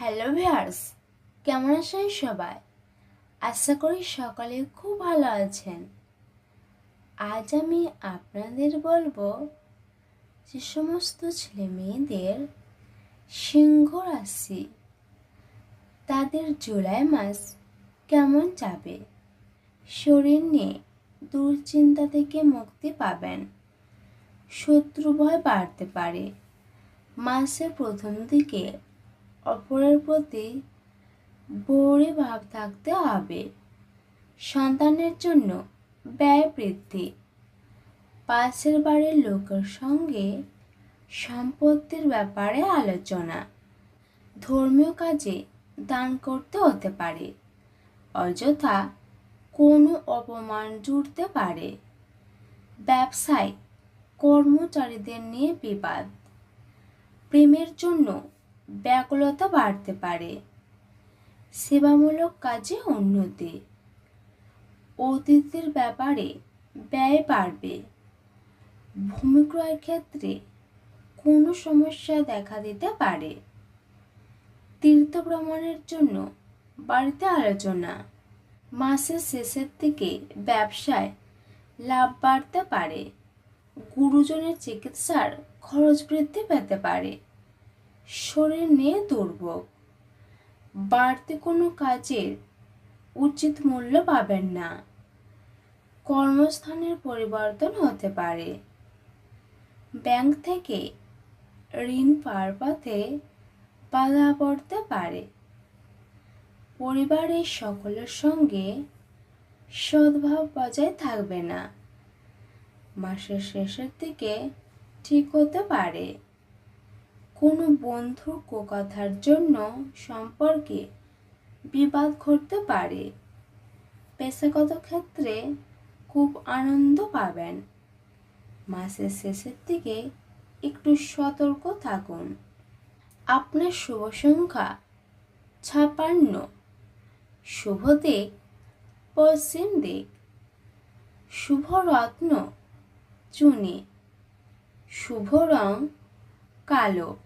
Hello viewers কেমন আছেন সবাই? আশা করি সকালে খুব ভালো আছেন। আজ আমি আপনাদের বলব যে সমস্ত ছেলে মেয়েদের সিংহ রাশি, তাদের জুলাই মাস কেমন যাবে, শরীর নিয়ে দুশ্চিন্তা থেকে মুক্তি পাবেন শত্রু ভয় বাড়তে পারে। মাসের প্রথম দিকে অপরের প্রতি বৌরি ভাব থাকতে হবে। সন্তানের জন্য ব্যয় বৃদ্ধি। পাশের বাড়ির লোকের সঙ্গে সম্পত্তির ব্যাপারে আলোচনা। ধর্মীয় কাজে দান করতে হতে পারে, অযথা কোনো অপমান জুড়তে পারে। ব্যবসায় কর্মচারীদের নিয়ে বিবাদ। প্রেমের জন্য ব্যাকুলতা বাড়তে পারে। সেবামূলক কাজে উন্নতি। অতীতের ব্যাপারে ব্যয় বাড়বে। ভূমিক্রয়ের ক্ষেত্রে কোনো সমস্যা দেখা দিতে পারে। তীর্থ ভ্রমণের জন্য বাড়িতে আলোচনা। মাসের শেষের থেকে ব্যবসায় লাভ বাড়তে পারে। গুরুজনের চিকিৎসার খরচ বৃদ্ধি পেতে পারে। শরীর নিয়ে দুর্ভোগ। বাড়তি কোনো কাজের উচিত মূল্য পাবেন না। কর্মস্থানের পরিবর্তন হতে পারে। ব্যাংক থেকে ঋণ পাওয়ার পথে বাধা পড়তে পারে। পরিবারের সকলের সঙ্গে সদ্ভাব বজায় থাকবে না। মাসের শেষের দিকে ঠিক হতে পারে। কোনো বন্ধুর কুকথার জন্য সম্পর্কে বিবাদ ঘটতে পারে। পেশাগত ক্ষেত্রে খুব আনন্দ পাবেন। মাসের শেষের দিকে একটু সতর্ক থাকুন। আপনার শুভ সংখ্যা ছাপান্ন। শুভ দিক, পশ্চিম দিক। শুভ রত্ন, চুনি। শুভ রং, কালো।